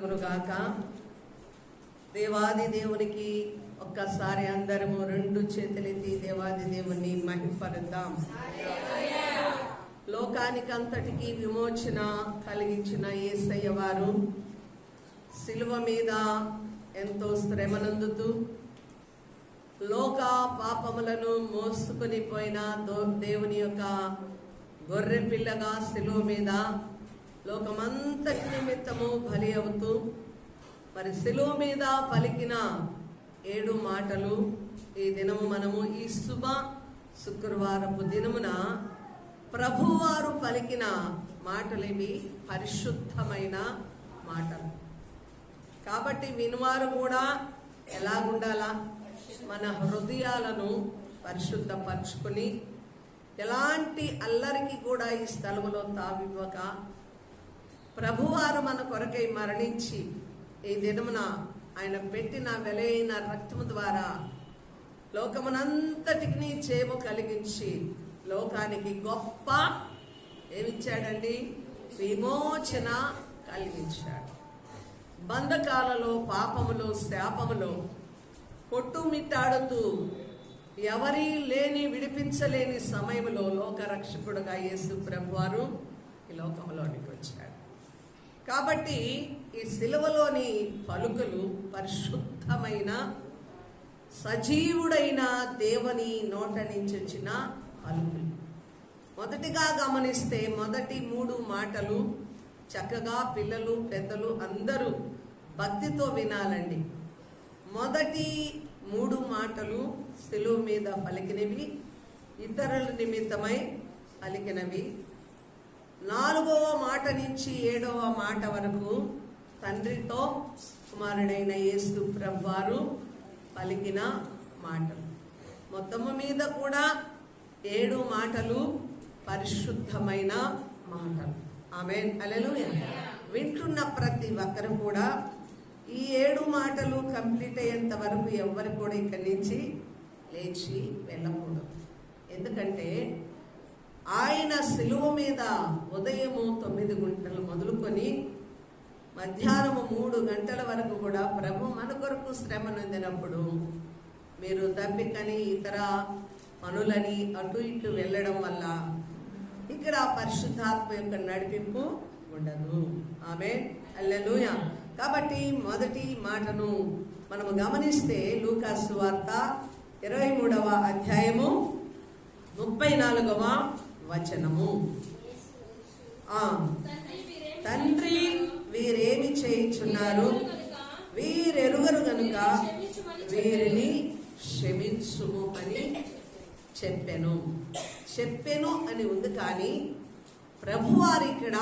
గురుగాక దేవాది దేవునికి ఒక్కసారి అందరము రెండు చేతులెత్తి దేవాది దేవుని మహిపరుద్దాం. లోకానికి అంతటికి విమోచన కలిగించిన ఏసయ్య వారు శిలువ మీద ఎంతో శ్రమనందుతూ లోక పాపములను మోసుకొని పోయిన దేవుని యొక్క గొర్రె పిల్లగా శిలువ మీద లోకమంతటి నిమిత్తము బలి అవుతూ మరి శిలువ మీద పలికిన ఏడు మాటలు ఈ దినము మనము ఈ శుభ శుక్రవారపు దినమున ప్రభువారు పలికిన మాటలేవి పరిశుద్ధమైన మాటలు. కాబట్టి వినువారు కూడా ఎలాగుండాలా? మన హృదయాలను పరిశుద్ధపరచుకుని ఎలాంటి అల్లరికి కూడా ఈ స్థలములో తావివ్వక ప్రభువారు మన కొరకై మరణించి ఈ దినమున ఆయన పెట్టిన వెలైన రక్తము ద్వారా లోకమునంతటికి చేము కలిగించి లోకానికి గొప్ప ఏమిచ్చాడండి? విమోచన కలిగించాడు. బంధకాలలో పాపములో శాపములో కొట్టుమిట్టాడుతూ ఎవరి లేని విడిపించలేని సమయంలో లోకరక్షకుడుగా యేసు ప్రభువారు ఈ లోకంలోనికి వచ్చాడు. కాబట్టి ఈ సిలువలోని పలుకులు పరిశుద్ధమైన సజీవుడైన దేవుని నోట నుంచి వచ్చిన పలుకులు. మొదటిగా గమనిస్తే మొదటి మూడు మాటలు చక్కగా పిల్లలు పెద్దలు అందరూ భక్తితో వినాలండి. మొదటి మూడు మాటలు సెలువు మీద పలికినవి ఇతరుల నిమిత్తమై పలికినవి. నాలుగవ మాట నుంచి ఏడవ మాట వరకు తండ్రితో కుమారుడైన యేసు ప్రభువారు పలికిన మాటలు. మొత్తము మీద కూడా ఏడు మాటలు పరిశుద్ధమైన మాటలు. ఆమె అలెలు వింటున్న ప్రతి ఒక్కరు కూడా ఈ ఏడు మాటలు కంప్లీట్ అయ్యేంత వరకు ఎవ్వరు కూడా ఇక్కడి నుంచి లేచి వెళ్ళకూడదు. ఎందుకంటే ఆయన శిలువ మీద ఉదయము తొమ్మిది గంటలు మొదలుకొని మధ్యాహ్నము మూడు గంటల వరకు కూడా ప్రభు మన కొరకు శ్రమ నొందినప్పుడు మీరు తప్పికని ఇతర పనులని అటు ఇటు వెళ్ళడం వల్ల ఇక్కడ పరిశుద్ధాత్మ యొక్క నడిపింపు ఉండదు. ఆమె అల్లెలుయ కాబట్టి మొదటి మాటను మనము గమనిస్తే లూకాసు వార్త ఇరవై మూడవ అధ్యాయము ముప్పై నాలుగవ వచనము. తండ్రి వీరేమి చేయించున్నారు? వీరెరుగరు గనుక వీరిని క్షమించుము అని చెప్పాను. చెప్పాను అని ఉంది కానీ ప్రభువారు ఇక్కడ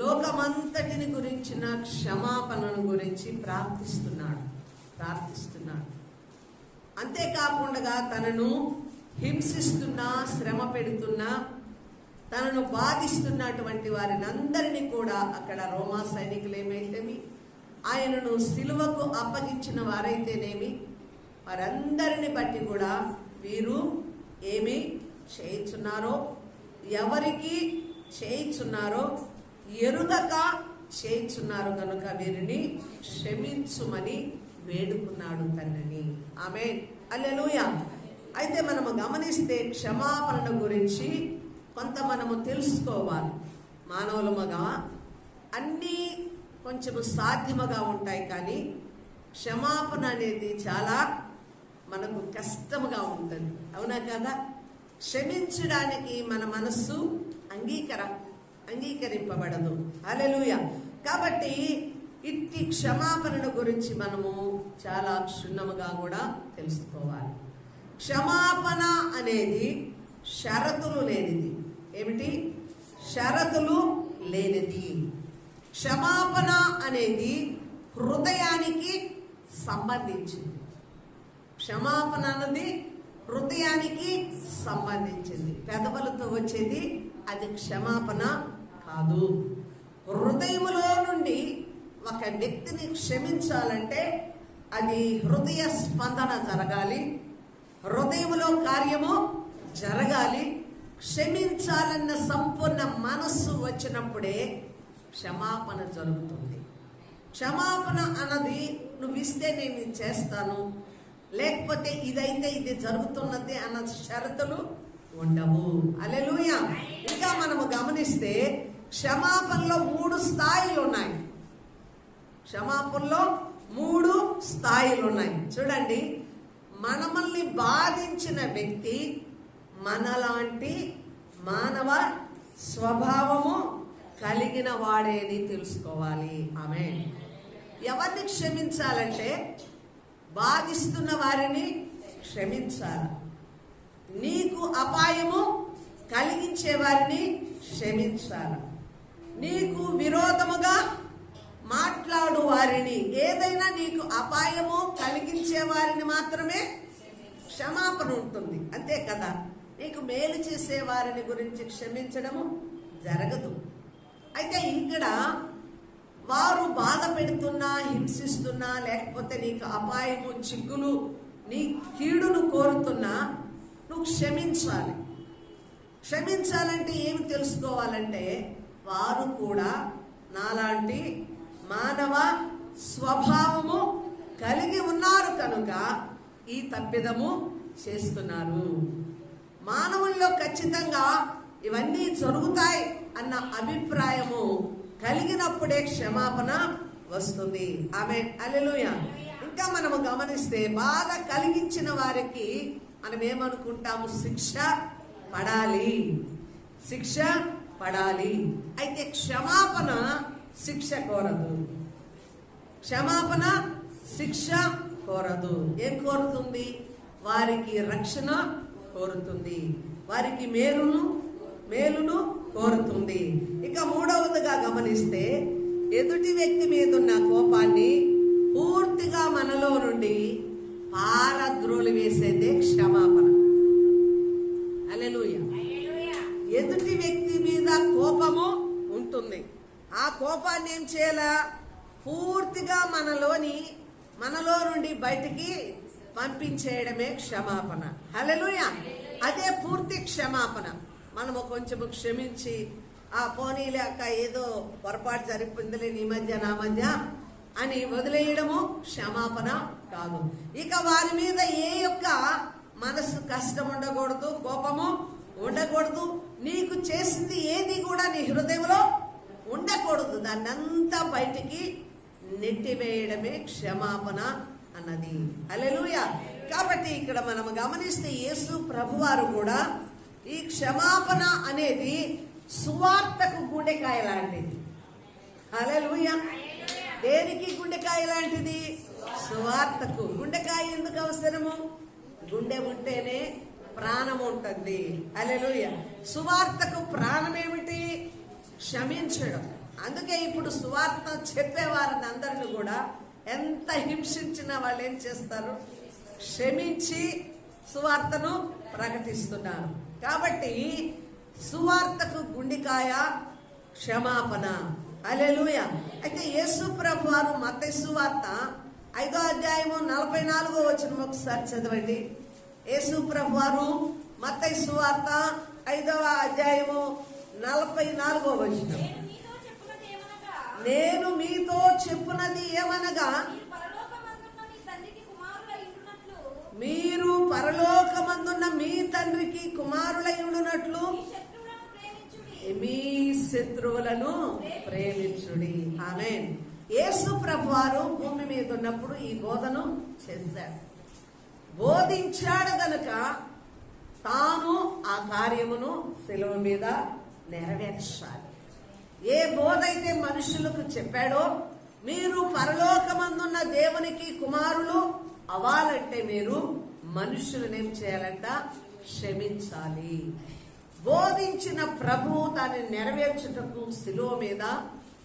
లోకమంతటిని గురించిన క్షమాపణను గురించి ప్రార్థిస్తున్నాడు. ప్రార్థిస్తున్నాడు. అంతేకాకుండా తనను హింసిస్తున్నా శ్రమ పెడుతున్నా తనను బాధిస్తున్నటువంటి వారిని అందరినీ కూడా అక్కడ రోమా సైనికులు ఏమైతేమి ఆయనను సిలువకు అప్పగించిన వారైతేనేమి వారందరిని బట్టి కూడా వీరు ఏమి చేయించున్నారో ఎవరికి చేయించున్నారో ఎరుగక చేయించున్నారు కనుక వీరిని క్షమించుమని వేడుకున్నాడు తండ్రిని ఆమె అల్లెలుయా అయితే మనము గమనిస్తే క్షమాపణ గురించి కొంత మనము తెలుసుకోవాలి. మానవులముగా అన్నీ కొంచెము సాధ్యముగా ఉంటాయి కానీ క్షమాపణ అనేది చాలా మనకు కష్టముగా ఉంటుంది. అవునా కదా? క్షమించడానికి మన మనస్సు అంగీకర అంగీకరింపబడదు. అలెలుయ కాబట్టి ఇట్టి క్షమాపణను గురించి మనము చాలా క్షుణ్ణముగా కూడా తెలుసుకోవాలి. క్షమాపణ అనేది షరతులు లేనిది. ఏమిటి? షరతులు లేనిది. క్షమాపణ అనేది హృదయానికి సంబంధించింది. క్షమాపణ అన్నది హృదయానికి సంబంధించింది. పెదవులతో వచ్చేది అది క్షమాపణ కాదు. హృదయములో నుండి ఒక వ్యక్తిని క్షమించాలంటే అది హృదయ స్పందన జరగాలి. హృదయములో కార్యము జరగాలి క్షమించాలన్న సంపూర్ణ మనస్సు వచ్చినప్పుడే క్షమాపణ జరుగుతుంది. క్షమాపణ అన్నది నువ్వు ఇస్తే నేను చేస్తాను లేకపోతే ఇదైతే ఇది జరుగుతున్నది అన్న షరతులు ఉండవు. అలెలుయ ఇంకా మనము గమనిస్తే క్షమాపణలో మూడు స్థాయిలు ఉన్నాయి క్షమాపణలో మూడు స్థాయిలు ఉన్నాయి చూడండి. మనమల్ని బాధించిన వ్యక్తి మనలాంటి మానవ స్వభావము కలిగిన వాడేది తెలుసుకోవాలి. ఆమె ఎవరిని క్షమించాలంటే బాధిస్తున్న వారిని క్షమించాలి. నీకు అపాయము కలిగించే వారిని క్షమించాలి. నీకు విరోధముగా మాట్లాడు వారిని. ఏదైనా నీకు అపాయము కలిగించే వారిని మాత్రమే క్షమాపణ ఉంటుంది. అంతే కదా? నీకు మేలు చేసే వారిని గురించి క్షమించడము జరగదు. అయితే ఇక్కడ వారు బాధ పెడుతున్నా హింసిస్తున్నా లేకపోతే నీకు అపాయము చిక్కులు నీ కీడును కోరుతున్నా నువ్వు క్షమించాలి. క్షమించాలంటే ఏమి తెలుసుకోవాలంటే వారు కూడా నాలాంటి మానవ స్వభావము కలిగి ఉన్నారు కనుక ఈ తప్పిదము చేస్తున్నారు. మానవుల్లో ఖచ్చితంగా ఇవన్నీ జరుగుతాయి అన్న అభిప్రాయము కలిగినప్పుడే క్షమాపణ వస్తుంది. ఆమె అలెలుయ ఇంకా మనము గమనిస్తే బాధ కలిగించిన వారికి మనం ఏమనుకుంటాము శిక్ష పడాలి. శిక్ష పడాలి. అయితే క్షమాపణ శిక్ష కోరదు. క్షమాపణ శిక్ష కోరదు. ఏం కోరుతుంది? వారికి రక్షణ కోరుతుంది. వారికి మేలును మేలును కోరుతుంది. ఇక మూడవదిగా గమనిస్తే ఎదుటి వ్యక్తి మీద ఉన్న కోపాన్ని పూర్తిగా మనలో నుండి పారద్రోలు వేసేదే క్షమాపణ. అలెలుయ ఎదుటి వ్యక్తి మీద కోపము ఉంటుంది. ఆ కోపాన్ని ఏం చేయాలా? పూర్తిగా మనలోని మనలో నుండి బయటికి పంపించేయడమే క్షమాపణ. హలెలుయ అదే పూర్తి క్షమాపణ. మనము కొంచెము క్షమించి ఆ పోనీలే అక్క ఏదో పొరపాటు జరిపిందిలే నీ మధ్య నా మధ్య అని వదిలేయడము క్షమాపణ కాదు. ఇక వారి మీద ఏ యొక్క మనసు కష్టం ఉండకూడదు కోపము ఉండకూడదు. నీకు చేసింది ఏది కూడా నీ హృదయంలో ఉండకూడదు. దాన్నంతా బయటికి నెట్టివేయడమే క్షమాపణ అన్నది. అలెలుయ కాబట్టి ఇక్కడ మనం గమనిస్తే యేసు ప్రభువారు కూడా ఈ క్షమాపణ అనేది సువార్తకు గుండెకాయ లాంటిది. అలెలుయ దేనికి గుండెకాయ లాంటిది? సువార్తకు. గుండెకాయ ఎందుకు అవసరము? గుండె ఉంటేనే ప్రాణం ఉంటుంది. అలెలుయ సువార్తకు ప్రాణం ఏమిటి? క్షమించడం. అందుకే ఇప్పుడు సువార్త చెప్పేవారిని అందరిని కూడా ఎంత హింసించినా వాళ్ళు ఏం చేస్తారు? క్షమించి సువార్తను ప్రకటిస్తున్నారు. కాబట్టి సువార్తకు గుండికాయ క్షమాపణ. అలెలుయ అయితే యేసు ప్రభు వారు మత సువార్త ఐదో అధ్యాయము నలభై నాలుగో వచ్చిన ఒకసారి చదవండి. యేసు ప్రభు వారు మత సువార్త ఐదవ అధ్యాయము నలభై నాలుగో వచ్చిన నేను మీతో చెప్పునది ఏమనగా? మీరు పరలోకమందున్న మీ తండ్రికి కుమారులై ఉండునట్లు. పరలోకమందున్న మీ శత్రువులను ప్రేమించుడి. ఆమె యేసు ప్రభువారు భూమి మీద ఉన్నప్పుడు ఈ బోధను చేశాడు. బోధించాడు గనుక తాను ఆ కార్యమును సెలవు మీద నెరవేర్చాలి. ఏ బోధైతే మనుషులకు చెప్పాడో మీరు పరలోకమందున్న దేవునికి కుమారులు అవ్వాలంటే మీరు మనుషులనేం చేయాలంట? క్షమించాలి. బోధించిన ప్రభు దాన్ని నెరవేర్చుటకు శిలువ మీద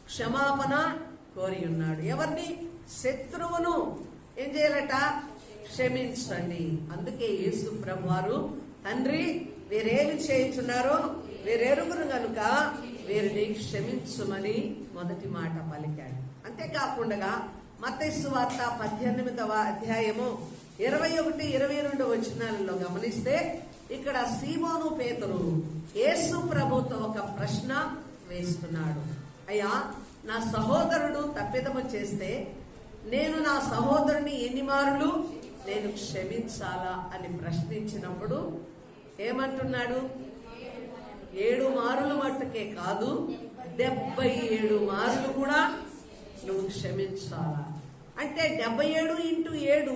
క్షమాపణ కోరి ఉన్నాడు. ఎవరిని? శత్రువును. ఏం చేయాలట? క్షమించండి. అందుకే యేసు ప్రభు వారు తండ్రి మీరేమి చేయించున్నారో వీరెరుగురు గనుక వీరిని క్షమించుమని మొదటి మాట పలికాడు. అంతేకాకుండా మతస్సు వార్త పద్దెనిమిదవ అధ్యాయము ఇరవై ఒకటి ఇరవై రెండు వచనాలలో గమనిస్తే ఇక్కడ సీమోను పేతురు యేసు ప్రభుతో ఒక ప్రశ్న వేస్తున్నాడు. అయ్యా నా సహోదరుడు తప్పిదము చేస్తే నేను నా సహోదరుని ఎన్ని మారులు? నేను క్షమించాలా అని ప్రశ్నించినప్పుడు ఏమంటున్నాడు? ఏడు మారులు మట్టుకే కాదు డెబ్బై ఏడు మారులు కూడా నువ్వు క్షమించాలా? అంటే డెబ్బై ఏడు ఇంటూ ఏడు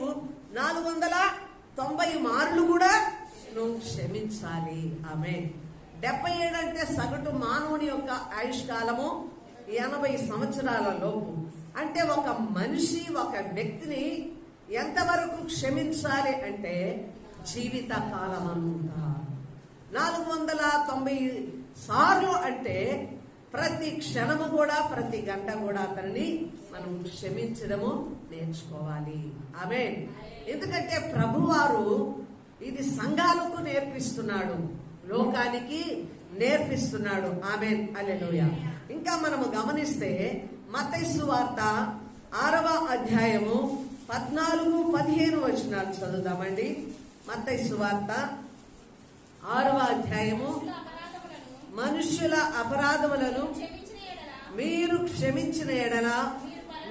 నాలుగు వందల తొంభై మార్లు కూడా నువ్వు క్షమించాలి. ఆమె డెబ్బై ఏడు అంటే సగటు మానవుని యొక్క ఆయుష్కాలము ఎనభై సంవత్సరాల లోపు. అంటే ఒక మనిషి ఒక వ్యక్తిని ఎంతవరకు క్షమించాలి అంటే జీవిత కాలం అంతా నాలుగు వందల తొంభై సార్లు అంటే ప్రతి క్షణము కూడా ప్రతి గంట కూడా అతనిని మనం క్షమించడము నేర్చుకోవాలి. ఆమె ఎందుకంటే ప్రభువారు ఇది సంఘాలకు నేర్పిస్తున్నాడు. లోకానికి నేర్పిస్తున్నాడు. ఆమె అలెలుయ ఇంకా మనము గమనిస్తే మతైసు వార్త ఆరవ అధ్యాయము పద్నాలుగు పదిహేను వచనాలు చదువుదామండి. మతైసు వార్త ఆరవ అధ్యాయము. మనుషుల అపరాధములను మీరు క్షమించిన ఎడల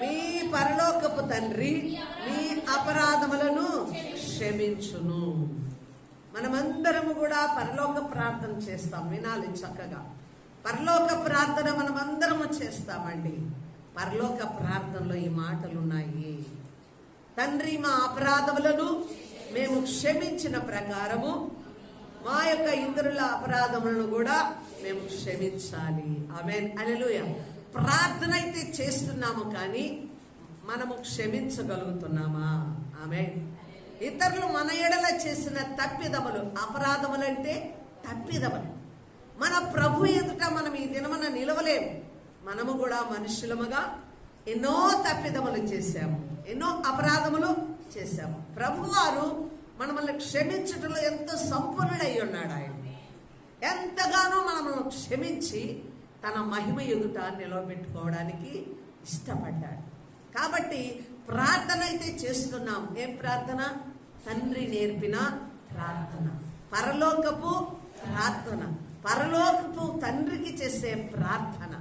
మీ పరలోకపు తండ్రి మీ అపరాధములను క్షమించును. మనమందరము కూడా పరలోక ప్రార్థన చేస్తాం. వినాలి చక్కగా. పరలోక ప్రార్థన మనమందరము చేస్తామండి. పరలోక ప్రార్థనలో ఈ మాటలు ఉన్నాయి తండ్రి మా అపరాధములను మేము క్షమించిన ప్రకారము మా యొక్క ఇతరుల అపరాధములను కూడా మేము క్షమించాలి. ఆమె అనలుయ ప్రార్థన అయితే చేస్తున్నాము కానీ మనము క్షమించగలుగుతున్నామా? ఆమె ఇతరులు మన ఎడల చేసిన తప్పిదములు అపరాధములంటే తప్పిదములు. మన ప్రభు ఎదుట మనం ఈ దినమన నిలవలేము మనము కూడా మనుషులముగా ఎన్నో తప్పిదములు చేశాము. ఎన్నో అపరాధములు చేశాము. ప్రభువారు మనల్ని క్షమించటంలో ఎంతో సంపన్నుడై ఉన్నాడు ఆయన ఎంతగానో మనల్ని క్షమించి తన మహిమ ఎదుట నిలవబెట్టుకోవడానికి ఇష్టపడ్డాడు. కాబట్టి ప్రార్థన అయితే చేస్తున్నాం. ఏం ప్రార్థన? తండ్రి నేర్పిన ప్రార్థన. పరలోకపు ప్రార్థన. పరలోకపు తండ్రికి చేసే ప్రార్థన.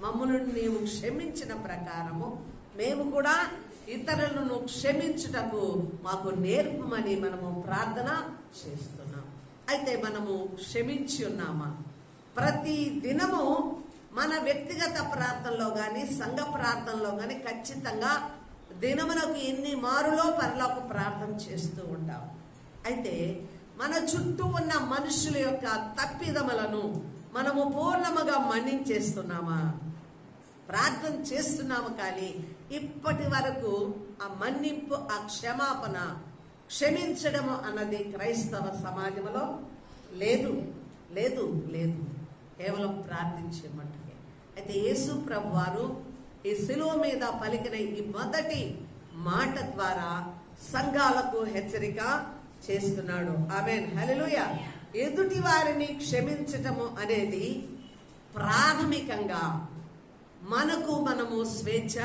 మమ్మల్ని నీవు క్షమించిన ప్రకారము మేము కూడా ఇతరులను క్షమించుటకు మాకు నేర్పమని మనము ప్రార్థన చేస్తున్నాం. అయితే మనము క్షమించి ఉన్నామా? ప్రతి దినము మన వ్యక్తిగత ప్రార్థనలో కానీ సంఘ ప్రార్థనలో కానీ ఖచ్చితంగా దినమునకు ఎన్ని మారులో పరలోకి ప్రార్థన చేస్తూ ఉంటాం. అయితే మన చుట్టూ ఉన్న మనుషుల యొక్క తప్పిదములను మనము పూర్ణముగా మన్నించేస్తున్నామా? ప్రార్థన చేస్తున్నాము కానీ ఇప్పటి వరకు ఆ మన్నింపు ఆ క్షమాపణ క్షమించడము అన్నది క్రైస్తవ సమాజంలో లేదు లేదు లేదు. కేవలం ప్రార్థించే మట్టుకే అయితే యేసు ప్రభు వారు ఈ శిలువ మీద పలికిన ఈ మొదటి మాట ద్వారా సంఘాలకు హెచ్చరిక చేస్తున్నాడు. ఆమె హలలుయ ఎదుటి వారిని క్షమించటము అనేది ప్రాథమికంగా మనకు మనము స్వేచ్ఛ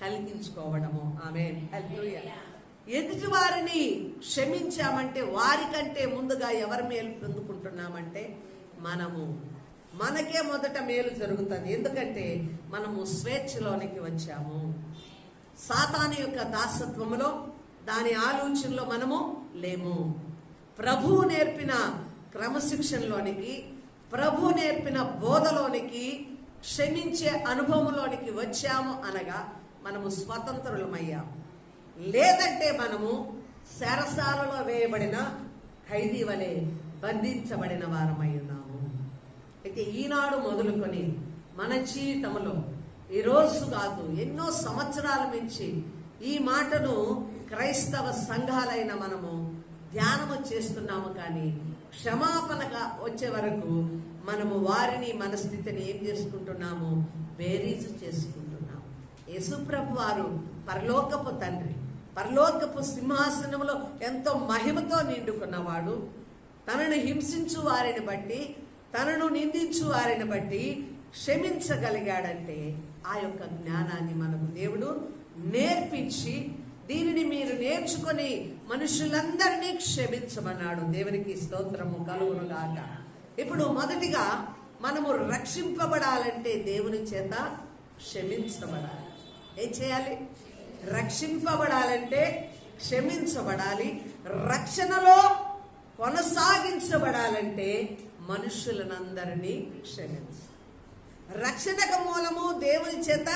కలిగించుకోవడము. ఆమె ఎదుటి వారిని క్షమించామంటే వారికంటే ముందుగా ఎవరి మేలు పొందుకుంటున్నామంటే మనము మనకే మొదట మేలు జరుగుతుంది. ఎందుకంటే మనము స్వేచ్ఛలోనికి వచ్చాము. సాతాను యొక్క దాసత్వములో దాని ఆలోచనలో మనము లేము. ప్రభువు నేర్పిన క్రమశిక్షణలోనికి ప్రభు నేర్పిన బోధలోనికి క్షమించే అనుభవంలోనికి వచ్చాము అనగా మనము స్వతంత్రులమయ్యాం. లేదంటే మనము శరసాలలో వేయబడిన ఖైదీ వలె బంధించబడిన వారమై ఉన్నాము. అయితే ఈనాడు మొదలుకొని మన జీవితంలో ఈ రోజు కాదు ఎన్నో సంవత్సరాల నుంచి ఈ మాటను క్రైస్తవ సంఘాలైన మనము ధ్యానము చేస్తున్నాము కానీ క్షమాపణగా వచ్చే వరకు మనము వారిని మన స్థితిని ఏం చేసుకుంటున్నాము? బేరీజు చేసుకుంటున్నాము. యేసుప్రభు వారు పరలోకపు తండ్రి పరలోకపు సింహాసనంలో ఎంతో మహిమతో నిండుకున్నవాడు. తనను హింసించు వారిని బట్టి తనను నిందించు వారిని బట్టి క్షమించగలిగాడంటే ఆ యొక్క జ్ఞానాన్ని మనకు దేవుడు నేర్పించి దీనిని మీరు నేర్చుకొని మనుషులందరినీ క్షమించమన్నాడు. దేవునికి స్తోత్రము కలుగును గాక ఇప్పుడు మొదటిగా మనము రక్షింపబడాలంటే దేవుని చేత క్షమించబడాలి. ఏం చేయాలి? రక్షింపబడాలంటే క్షమించబడాలి. రక్షణలో కొనసాగించబడాలంటే మనుషులనందరినీ క్షమించ. రక్షణకు మూలము దేవుని చేత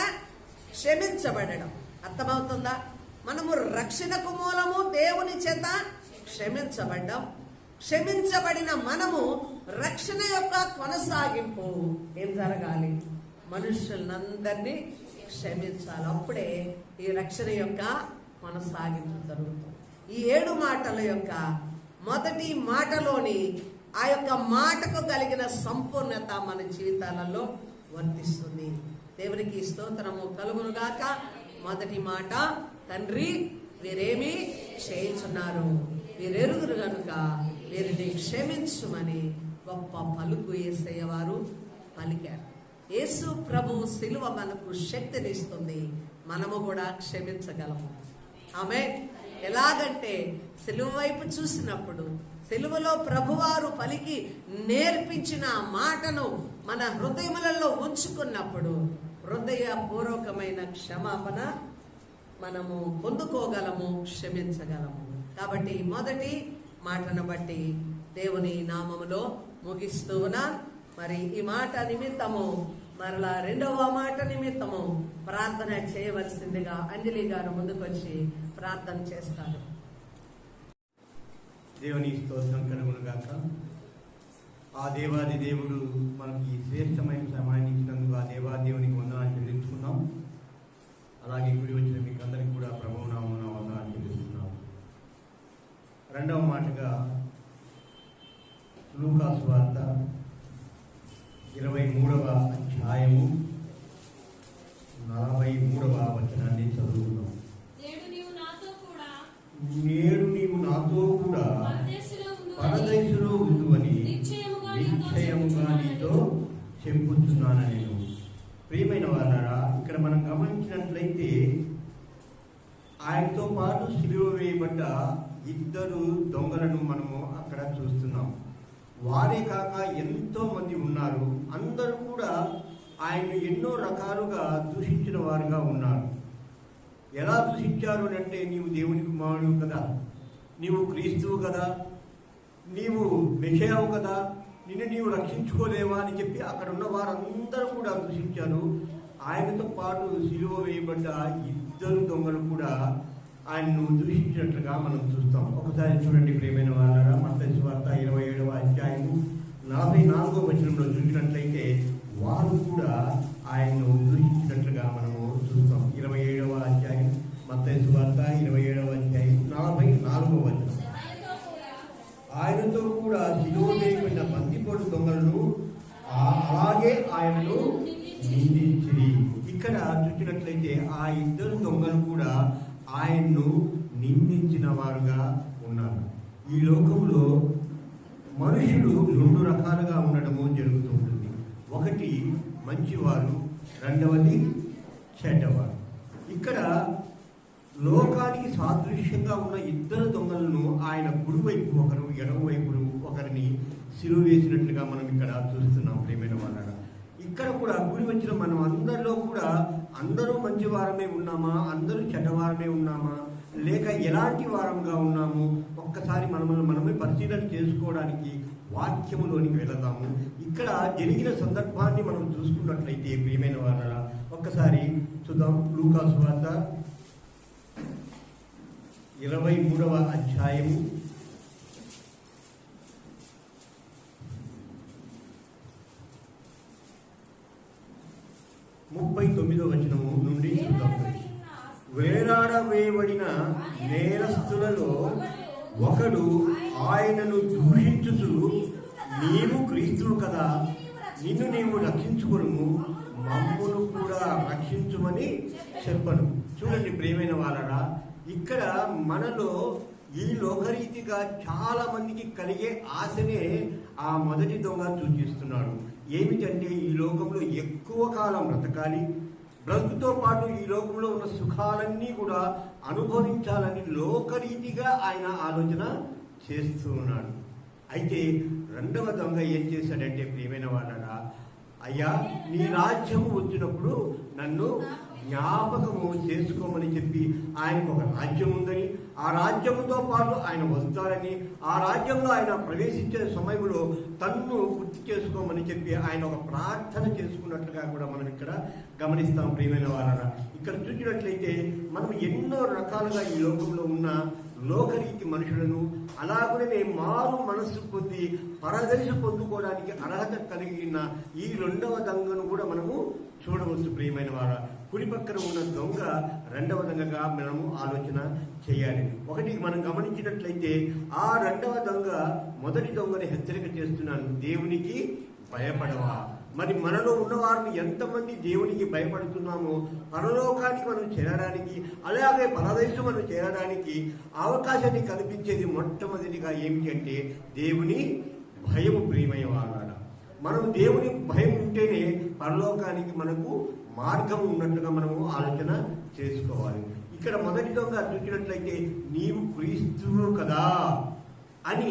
క్షమించబడడం. అర్థమవుతుందా? మనము రక్షణకు మూలము దేవుని చేత క్షమించబడ్డం. క్షమించబడిన మనము రక్షణ యొక్క కొనసాగింపు ఏం జరగాలి? మనుషులందరినీ క్షమించాలి. అప్పుడే ఈ రక్షణ యొక్క కొనసాగింపు జరుగుతుంది. ఈ ఏడు మాటల యొక్క మొదటి మాటలోని ఆ యొక్క మాటకు కలిగిన సంపూర్ణత మన జీవితాలలో వర్తిస్తుంది. దేవునికి స్తోత్రము కలుగునుగాక. మొదటి మాట తండ్రి వీరేమి చేయించున్నారు? వీరెరుగురు కనుక వీరిని క్షమించుమని గొప్ప పలుకు వేసేవారు పలికారు. యేసు ప్రభు శిలువ మనకు శక్తినిస్తుంది మనము కూడా క్షమించగలము. ఆమె ఎలాగంటే సెలువు వైపు చూసినప్పుడు సెలువులో ప్రభువారు పలికి నేర్పించిన మాటను మన హృదయములలో ఉంచుకున్నప్పుడు హృదయపూర్వకమైన క్షమాపణ మనము పొందుకోగలము క్షమించగలము. కాబట్టి మొదటి మాటను బట్టి దేవుని నామములో ముగిస్తూ ఉన్నాను. మరి ఈ మాట నిమిత్తము మరలా రెండవ మాట నిమిత్తము ప్రార్థన చేయవలసిందిగా అంజలి గారు ముందుకొచ్చి ప్రార్థన చేస్తారు. దేవుని స్తోత్రం కలుగును గాక. ఆ దేవాది దేవుడు మనకి శ్రేష్టమైన సమయాన్ని ఇచ్చినందుకు ఆ దేవాది దేవునికి వందనాలు చెల్లించుకున్నాం. అలాగే గుడి వచ్చిన మీకు అందరికీ కూడా ప్రభునామన వందనాలు చెల్లిస్తున్నాం. రెండవ మాటగా లూకాస్ వార్త ఇరవై మూడవ అధ్యాయము నలభై మూడవ వచనాన్ని చదువుకున్నాం నేడు నీవు నాతో కూడా పరదేశులో ఉండువని నిశ్చయముగా నీతో చెప్పుచున్నాను నేను. ప్రియమైన వాళ్ళారా ఇక్కడ మనం గమనించినట్లయితే ఆయనతో పాటు సిలువ వేయబడ్డ ఇద్దరు దొంగలను మనము అక్కడ చూస్తున్నాం. వారే కాక ఎంతో మంది ఉన్నారు. అందరూ కూడా ఆయన ఎన్నో రకాలుగా దూషించిన వారుగా ఉన్నారు. ఎలా దూషించారు అని అంటే నీవు దేవుని కుమారుడు కదా. నీవు క్రీస్తువు కదా. నీవు మెషయావు కదా. నిన్ను నీవు రక్షించుకోలేవా అని చెప్పి అక్కడ ఉన్న వారందరూ కూడా దూషించారు. ఆయనతో పాటు సిలువ వేయబడ్డ ఇద్దరు దొంగలు కూడా ఆయనను దూషించినట్లుగా మనం చూస్తాం. ఒకసారి చూడండి ప్రియమైన వాళ్ళ మత్స్య వార్త ఇరవై ఏడవ అధ్యాయము నలభై నాలుగో వచనంలో చూసినట్లయితే వారు కూడా ఆయన్ను దూషించినట్లుగా మనము చూస్తాం. ఇరవై ఏడవ అధ్యాయం మత వార్త ఇరవై ఏడవ అధ్యాయం నలభై నాలుగో వచనం. ఆయనతో కూడా ఆయనతో కూడా శిలువ బందిపోటు దొంగలను అలాగే ఆయనను నిందించిరి. ఇక్కడ చూసినట్లయితే ఆ ఇద్దరు దొంగలు కూడా వారుగా ఉన్నారు. ఈ లోకంలో మనుషులు రెండు రకాలుగా ఉండడము జరుగుతుంటుంది ఒకటి మంచివారు రెండవది చెడ్డవారు. ఇక్కడ లోకానికి సాదృశ్యంగా ఉన్న ఇద్దరు దొంగలను ఆయన కుడివైపు ఒకరు ఎడమవైపును ఒకరిని సిలువ వేసినట్లుగా మనం ఇక్కడ చూస్తున్నాం ప్రేమైన వాళ్ళ ఇక్కడ కూడా గుడి వచ్చిన మనం అందరిలో కూడా అందరూ మంచివారమే ఉన్నామా? అందరూ చెడ్డవారమే ఉన్నామా? లేక ఎలాంటి వారంగా ఉన్నాము? ఒక్కసారి మనల్ని మనమే పరిశీలన చేసుకోవడానికి వాక్యములోనికి వెళదాము. ఇక్కడ జరిగిన సందర్భాన్ని మనం చూసుకున్నట్లయితే ప్రియమైన వారా ఒక్కసారి చూద్దాం. లూకాసు వార్త ఇరవై మూడవ అధ్యాయము. ముప్పై తొమ్మిదవ వచనము నుండి చూద్దాం. వేలాడవేయబడిన నేరస్తులలో ఒకడు ఆయనను దూషించుచు నీవు క్రీస్తువు కదా నిన్ను నీవు రక్షించుకును మమ్మును కూడా రక్షించుమని చెప్పను. చూడండి ప్రేమైన వాళ్ళరా ఇక్కడ మనలో ఈ లోకరీతిగా చాలా మందికి కలిగే ఆశనే ఆ మొదటి దొంగ సూచిస్తున్నాడు. ఏమిటంటే ఈ లోకంలో ఎక్కువ కాలం బ్రతకాలి బ్రతుకుతో పాటు ఈ లోకంలో ఉన్న సుఖాలన్నీ కూడా అనుభవించాలని లోకరీతిగా ఆయన ఆలోచన చేస్తూ ఉన్నాడు. అయితే రెండవ దొంగ ఏం చేశాడంటే ప్రియమైన వాళ్ళరా అయ్యా నీ రాజ్యము వచ్చినప్పుడు నన్ను జ్ఞాపకము చేసుకోమని చెప్పి ఆయనకు ఒక రాజ్యం ఉందని ఆ రాజ్యముతో పాటు ఆయన వస్తాడని ఆ రాజ్యంలో ఆయన ప్రవేశించే సమయంలో తన్ను గుర్తు చేసుకోమని చెప్పి ఆయన ఒక ప్రార్థన చేసుకున్నట్లుగా కూడా మనం ఇక్కడ గమనిస్తాం ప్రియమైన వాళ్ళరా ఇక్కడ చూసినట్లయితే మనం ఎన్నో రకాలుగా ఈ లోకంలో ఉన్న లోకరీతి మనుషులను అలాగనే మారు మనస్సు పొంది పరదర్శ పొందుకోవడానికి అర్హత కలిగిన ఈ రెండవ దొంగను కూడా మనము చూడవచ్చు ప్రియమైన వాడ కుడి పక్కన ఉన్న దొంగ రెండవ దొంగగా మనము ఆలోచన చేయాలి. ఒకటి మనం గమనించినట్లయితే ఆ రెండవ దొంగ మొదటి దొంగని హెచ్చరిక చేస్తున్నాను దేవునికి భయపడవా? మరి మనలో ఉన్న వారిని ఎంతమంది దేవునికి భయపడుతున్నామో పరలోకానికి మనం చేరడానికి అలాగే పరదేశం మనం చేరడానికి అవకాశాన్ని కల్పించేది మొట్టమొదటిగా ఏమిటి అంటే దేవుని భయము ప్రియమయ వాళ్ళ మనం దేవుని భయం ఉంటేనే పరలోకానికి మనకు మార్గం ఉన్నట్లుగా మనము ఆలోచన చేసుకోవాలి. ఇక్కడ మొదటి దొంగ చూసినట్లయితే నీవు క్రీస్తువు కదా. అని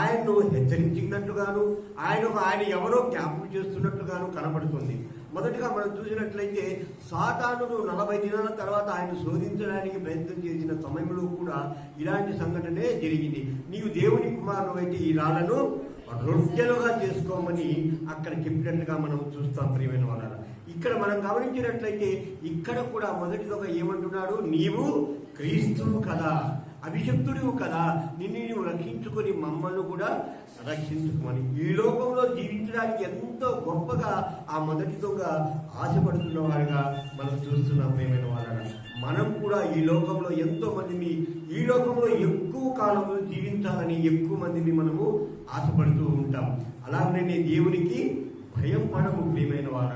ఆయన్ను హెచ్చరించినట్లుగాను ఆయనకు ఆయన ఎవరో జ్ఞాపకం చేస్తున్నట్లుగాను కనబడుతుంది. మొదటిగా మనం చూసినట్లయితే సాతానుడు నలభై దినాల తర్వాత ఆయన శోధించడానికి ప్రయత్నం చేసిన సమయంలో కూడా ఇలాంటి సంఘటనే జరిగింది. నీవు దేవుని కుమారుడు అయితే ఈ రాళ్ళను రొట్టెలుగా చేసుకోమని అక్కడ చెప్పినట్లుగా మనం చూస్తాం ప్రియమైన వాళ్ళ ఇక్కడ మనం గమనించినట్లయితే ఇక్కడ కూడా మొదటిదొక ఏమంటున్నాడు? నీవు క్రీస్తువు కదా. అభిషక్తుడివు కదా. నిన్ను నువ్వు రక్షించుకొని మమ్మల్ని కూడా రక్షించుకోమని. ఈ లోకంలో జీవించడానికి ఎంతో గొప్పగా ఆ మొదటి దొంగ ఆశపడుతున్న వారుగా మనం చూస్తున్నాం ప్రియమైన వాళ్ళ మనం కూడా ఈ లోకంలో ఎంతో మందిని ఈ లోకంలో ఎక్కువ కాలంలో జీవించాలని ఎక్కువ మందిని మనము ఆశపడుతూ ఉంటాం. అలాగనే దేవునికి భయం పడము ప్రియమైన వాళ్ళ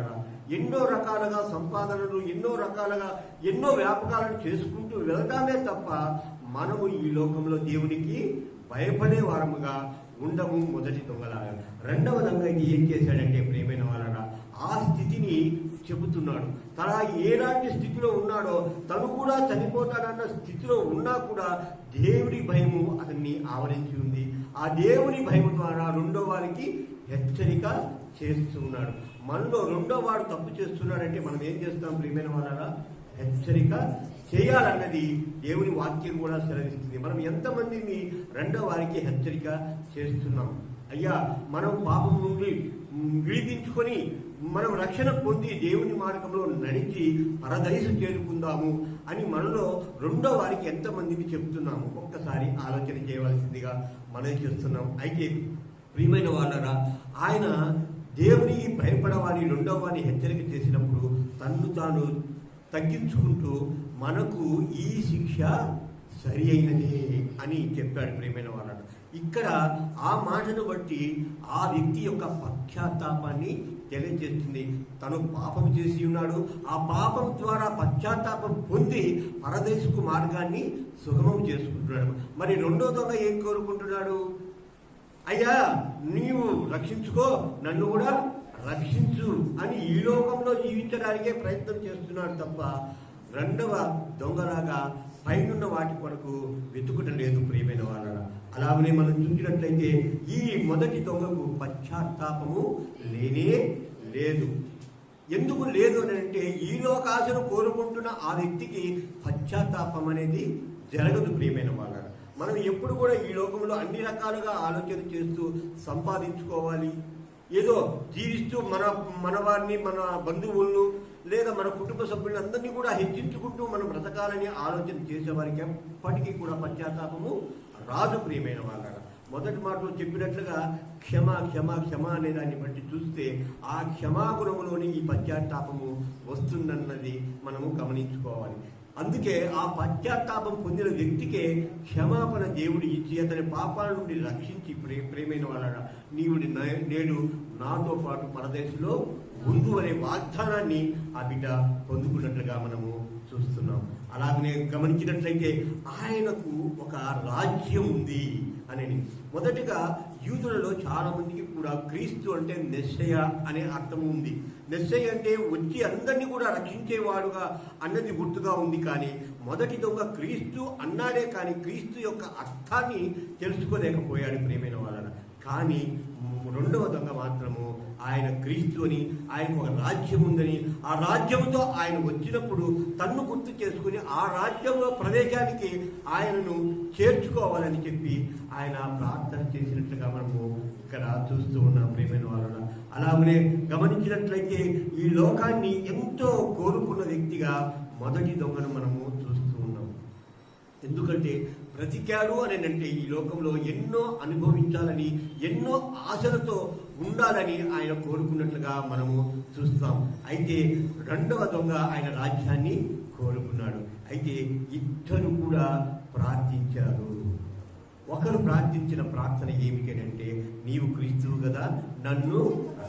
ఎన్నో రకాలుగా సంపాదనలు ఎన్నో రకాలుగా ఎన్నో వ్యాపకాలను చేసుకుంటూ వెళ్తామే తప్ప మనము ఈ లోకంలో దేవునికి భయపడే వారముగా ఉండము మొదటి దొంగలాగా రెండవ దొంగ ఇది ఏం చేశాడంటే ప్రేమైన వాళ్ళరా ఆ స్థితిని చెబుతున్నాడు. తన ఏలాంటి స్థితిలో ఉన్నాడో తను కూడా చనిపోతాడన్న స్థితిలో ఉన్నా కూడా దేవుడి భయము అతన్ని ఆవరించి ఉంది. ఆ దేవుని భయం ద్వారా రెండో వారికి హెచ్చరిక చేస్తున్నాడు. మనలో రెండో వాడు తప్పు చేస్తున్నాడంటే మనం ఏం చేస్తాం ప్రియమైన వాళ్ళరా? హెచ్చరిక చేయాలన్నది దేవుని వాక్యం కూడా సెలవిస్తుంది. మనం ఎంతమందిని రెండో వారికి హెచ్చరిక చేస్తున్నాం. అయ్యా మనం పాపం నుండి విడిపించుకొని మనం రక్షణ పొంది దేవుని మార్గంలో నడిచి పరదయసు చేరుకుందాము అని మనలో రెండో వారికి ఎంతమందిని చెప్తున్నాము. ఒక్కసారి ఆలోచన చేయవలసిందిగా మనం చేస్తున్నాం. అయితే ప్రియమైన వాళ్ళరా ఆయన దేవునికి భయపడవాని రెండవ వారిని హెచ్చరిక చేసినప్పుడు తన్ను తాను తగ్గించుకుంటూ మనకు ఈ శిక్ష సరి అయినదే అని చెప్పాడు ప్రేమైన వాళ్ళు ఇక్కడ ఆ మాటను బట్టి ఆ వ్యక్తి యొక్క పశ్చాత్తాపాన్ని తెలియజేస్తుంది. తను పాపం చేసి ఉన్నాడు. ఆ పాపం ద్వారా పశ్చాత్తాపం పొంది పరదేశకు మార్గాన్ని సుగమం చేసుకుంటున్నాడు. మరి రెండో దొంగ ఏం కోరుకుంటున్నాడు? అయ్యా నీవు రక్షించుకో. నన్ను కూడా రక్షించు అని ఈ లోకంలో జీవించడానికే ప్రయత్నం చేస్తున్నాడు తప్ప రెండవ దొంగలాగా పైనున్న వాటి కొరకు వెతుకుటం లేదు ప్రియమైన వాళ్ళ అలాగనే మనం చూసినట్లయితే ఈ మొదటి దొంగకు పశ్చాత్తాపము లేనే లేదు. ఎందుకు లేదు అని అంటే ఈ లోకాశను కోరుకుంటున్న ఆ వ్యక్తికి పశ్చాత్తాపం అనేది జరగదు ప్రియమైన వాళ్ళ మనం ఎప్పుడు కూడా ఈ లోకంలో అన్ని రకాలుగా ఆలోచన చేస్తూ సంపాదించుకోవాలి ఏదో జీవిస్తూ మన మన వారిని మన బంధువులను లేదా మన కుటుంబ సభ్యులను అందరినీ కూడా హెచ్చించుకుంటూ మనం బ్రతకాలని ఆలోచన చేసేవారికి ఎప్పటికీ కూడా పశ్చాత్తాపము రాదు ప్రియమైన వాళ్ళ మొదటి మాటలో చెప్పినట్లుగా క్షమ క్షమ క్షమ అనే దాన్ని బట్టి చూస్తే ఆ క్షమాగుణములోని ఈ పశ్చాత్తాపము వస్తుందన్నది మనము గమనించుకోవాలి. అందుకే ఆ పశ్చాత్తాపం పొందిన వ్యక్తికే క్షమాపణ దేవుడు ఇచ్చి అతని పాపాల నుండి రక్షించి ప్రే ప్రేమైన వాళ్ళ నీవు నే- నేడు నాతో పాటు పరదేశంలో ముందు అనే వాగ్దానాన్ని ఆ బిడ్డ పొందుకున్నట్లుగా మనము చూస్తున్నాం. అలాగనే గమనించినట్లయితే ఆయనకు ఒక రాజ్యం ఉంది అని. మొదటిగా యూదులలో చాలా మందికి కూడా క్రీస్తు అంటే నెస్సయ అనే అర్థం ఉంది. నెస్సయ అంటే వచ్చి అందరినీ కూడా రక్షించేవాడుగా అన్నది గుర్తుగా ఉంది కానీ మొదటి దొంగ క్రీస్తు అన్నాడే కానీ క్రీస్తు యొక్క అర్థాన్ని తెలుసుకోలేకపోయాడు ప్రేమైన వాళ్ళ కానీ రెండవ దొంగ మాత్రము ఆయన క్రీస్తు అని ఆయనకు ఒక రాజ్యం ఉందని. ఆ రాజ్యంతో ఆయన వచ్చినప్పుడు తన్ను గుర్తు చేసుకుని ఆ రాజ్యంలో ప్రవేశానికి ఆయనను చేర్చుకోవాలని చెప్పి ఆయన ప్రార్థన చేసినట్లుగా మనము ఇక్కడ చూస్తూ ఉన్నాం ప్రేమైన వాళ్ళ అలాగనే గమనించినట్లయితే ఈ లోకాన్ని ఎంతో కోరుకున్న వ్యక్తిగా మొదటి దొంగను మనము చూస్తూ ఉన్నాం. ఎందుకంటే బ్రతికాడు అని అంటే ఈ లోకంలో ఎన్నో అనుభవించాలని ఎన్నో ఆశలతో ఉండాలని ఆయన కోరుకున్నట్లుగా మనము చూస్తాం. అయితే రెండవ దొంగ ఆయన రాజ్యాన్ని కోరుకున్నాడు. అయితే ఇద్దరు కూడా ప్రార్థించారు. ఒకరు ప్రార్థించిన ప్రార్థన ఏమిటంటే నీవు క్రీస్తువు కదా నన్ను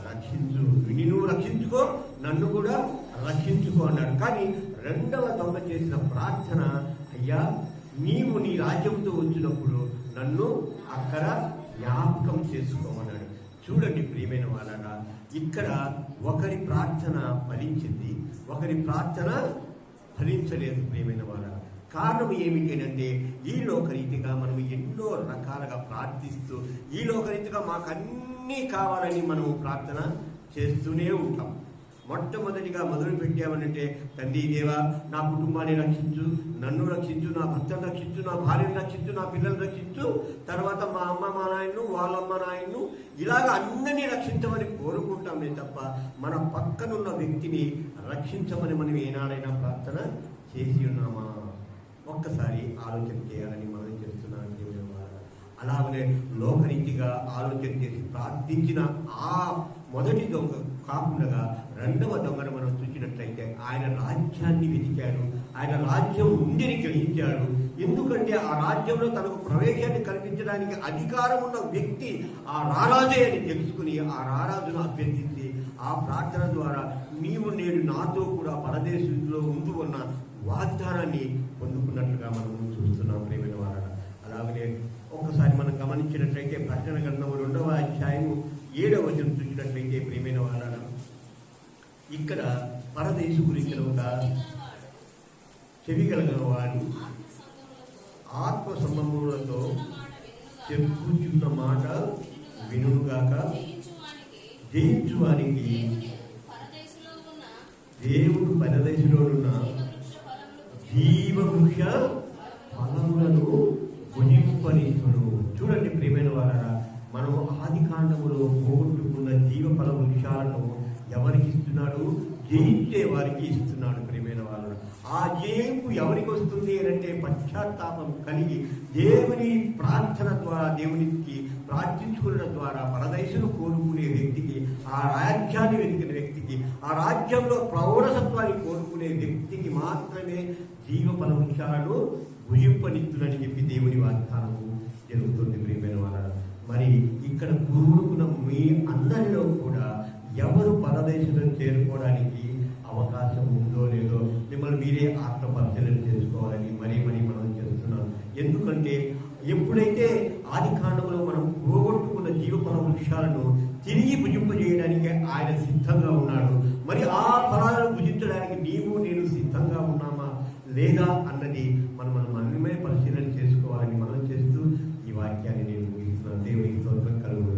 రక్షించు. నిన్ను రక్షించుకో నన్ను కూడా రక్షించుకో అన్నాడు. కానీ రెండవ దొంగ చేసిన ప్రార్థన అయ్యా నీవు నీ రాజ్యంతో వచ్చినప్పుడు నన్ను అక్కడ జ్ఞాపకం చేసుకోమన్నాడు. చూడండి ప్రియమైన వాళ్ళగా ఇక్కడ ఒకరి ప్రార్థన ఫలించింది ఒకరి ప్రార్థన ఫలించలేదు ప్రియమైన వాళ్ళ కారణం ఏమిటంటే ఈ లోకరీతిగా మనం ఎన్నో రకాలుగా ప్రార్థిస్తూ ఈ లోకరీతిగా మాకు అన్నీ కావాలని మనం ప్రార్థన చేస్తూనే ఉంటాం. మొట్టమొదటిగా మొదలు పెట్టామనంటే తండ్రి దేవా నా కుటుంబాన్ని రక్షించు నన్ను రక్షించు నా భర్తను రక్షించు నా భార్యను రక్షించు నా పిల్లల్ని రక్షించు తర్వాత మా అమ్మ మా నాయన్ను వాళ్ళమ్మ నాయన్ను ఇలాగ అందరినీ రక్షించమని కోరుకుంటామే తప్ప మన పక్కనున్న వ్యక్తిని రక్షించమని మనం ఏనాడైనా ప్రార్థన చేసి ఉన్నామా? ఒక్కసారి ఆలోచన చేయాలని మనం చేస్తున్నాను అలాగనే లోకరీతిగా ఆలోచన చేసి ప్రార్థించిన ఆ మొదటి దొంగ కాకుండా రెండవ దొంగను మనం చూసినట్లయితే ఆయన రాజ్యాన్ని వెతికాడు. ఆయన రాజ్యం ఉండిని గ్రహించాడు. ఎందుకంటే ఆ రాజ్యంలో తనకు ప్రవేశాన్ని కల్పించడానికి అధికారం ఉన్న వ్యక్తి ఆ రారాజే అని తెలుసుకుని ఆ రారాజును అభ్యర్థించి ఆ ప్రార్థన ద్వారా నీవు నేడు నాతో కూడా పరదేశంలో ముందు ఉన్న వాగ్దానాన్ని పొందుకున్నట్లుగా మనం చూస్తున్నాం ప్రేమైన వారు అలాగనే ఒక్కసారి మనం గమనించినట్లయితే ప్రకటన గ్రంథము రెండవ అధ్యాయము ఏడవ వచనం చూసినట్లయితే ప్రేమైన వారు ఇక్కడ పరదేశు గురించిన ఒక చెవి కలిగిన వాడు ఆత్మ సంబంధములతో చెప్పుచున్న మాట వినుగాక జయించువానికి దేవుడు పరదేశంలో ఉన్న జీవవృక్ష ఫలములను భుజింపనిస్తుడు చూడండి ప్రియమైన వారా మనం ఆది కాండములో పోగొట్టుకున్న జీవ ఫల వృక్షాలను ఎవరికి ఇస్తున్నాడు? జయించే వారికి ఇస్తున్నాడు ప్రియమైన వాళ్ళు. ఆ జయింపు ఎవరికి వస్తుంది అంటే పశ్చాత్తాపం కలిగి దేవుని ప్రార్థన ద్వారా దేవునికి ప్రార్థించుకున్న ద్వారా పరదశను కోరుకునే వ్యక్తికి ఆ రాజ్యాన్ని వెతికిన వ్యక్తికి ఆ రాజ్యంలో ప్రౌఢసత్వాన్ని కోరుకునే వ్యక్తికి మాత్రమే జీవ ఫలవృక్షాలను భుజింపనిత్తులని చెప్పి దేవుని వాగ్దానము జరుగుతుంది ప్రియమైన వాళ్ళ. మరి ఇక్కడ కూడుకున్న మీ అందరిలో కూడా ఎవరు పరదేశం చేరుకోవడానికి అవకాశం ఉందో లేదో మిమ్మల్ని మీరే ఆత్మ చేసుకోవాలని మరీ మరీ మనం చేస్తున్నాం. ఎందుకంటే ఎప్పుడైతే ఆది కాండంలో మనం పోగొట్టుకున్న జీవఫల వృక్షాలను తిరిగి భుజింపజేయడానికి ఆయన సిద్ధంగా ఉన్నాడు. మరి ఆ ఫలాలను భుజించడానికి నీవు నేను సిద్ధంగా ఉన్నామా లేదా అన్నది మనం మనం మనమే పరిశీలన చేసుకోవాలని మనం చేస్తూ ఈ వాక్యాన్ని నేను ముగిస్తున్నాను. దేవునికి స్తోత్రం కలుగు